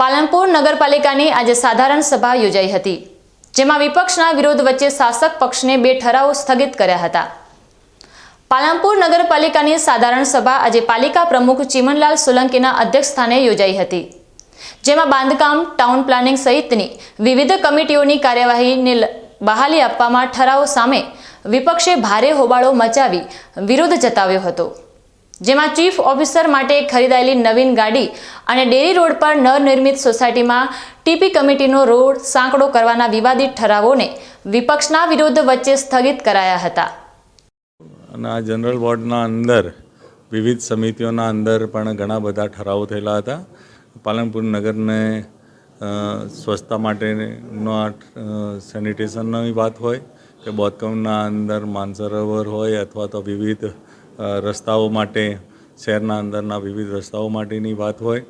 પાલનપુર નગરપાલિકાની આજે સાધારણ સભા યોજાઈ હતી, જેમાં વિપક્ષના વિરોધ વચ્ચે શાસક પક્ષને બે ઠરાવો સ્થગિત કર્યા હતા. પાલનપુર નગરપાલિકાની સાધારણ સભા આજે પાલિકા પ્રમુખ ચિમનલાલ સોલંકીના અધ્યક્ષસ્થાને યોજાઈ હતી, જેમાં બાંધકામ, ટાઉન પ્લાનિંગ સહિતની વિવિધ કમિટીઓની કાર્યવાહીને બહાલી આપવામાં ઠરાવો સામે વિપક્ષે ભારે હોબાળો મચાવી વિરોધ જતાવ્યો હતો. જેમાં ચીફ ઓફિસર માટે ખરીદાયેલી નવીન ગાડી અને ડેરી રોડ પર નવનિર્મિત સોસાયટીમાં ટીપી કમિટીનો રોડ સાંકડો કરવાના વિવાદિત ઠરાવોને વિપક્ષના વિરોધ વચ્ચે સ્થગિત કરાયા હતા. અને આ જનરલ વોર્ડના અંદર, વિવિધ સમિતિઓના અંદર પણ ઘણા બધા ઠરાવો થયેલા હતા. પાલનપુર નગરને સ્વચ્છતા માટેનો આ સેનિટેશનની વાત હોય કે બોધકમના અંદર માનસરોવર હોય અથવા તો વિવિધ રસ્તાઓ માટે, શહેરના અંદરના વિવિધ રસ્તાઓ માટેની વાત હોય,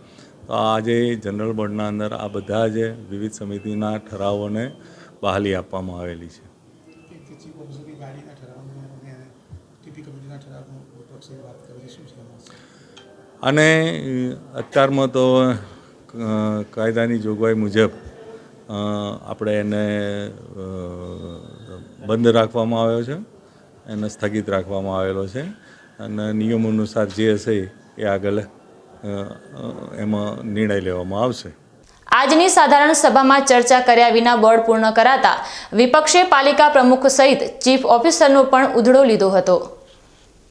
તો આજે જનરલ બોર્ડના અંદર આ બધા જ વિવિધ સમિતિના ઠરાવોને બહાલી આપવામાં આવેલી છે. અને અત્યારમાં તો કાયદાની જોગવાઈ મુજબ આપણે એને બંધ રાખવામાં આવ્યો છે. એને સ્થગિત રાખવામાં આવેલો છે. અને નિયમો અનુસાર જે હશે એ આગળ એમાં નિર્ણય લેવામાં આવશે. આજની સાધારણ સભામાં ચર્ચા કર્યા વિના બોર્ડ પૂર્ણ કરાતા વિપક્ષે પાલિકા પ્રમુખ સહિત ચીફ ઓફિસરનો પણ ઉધડો લીધો હતો.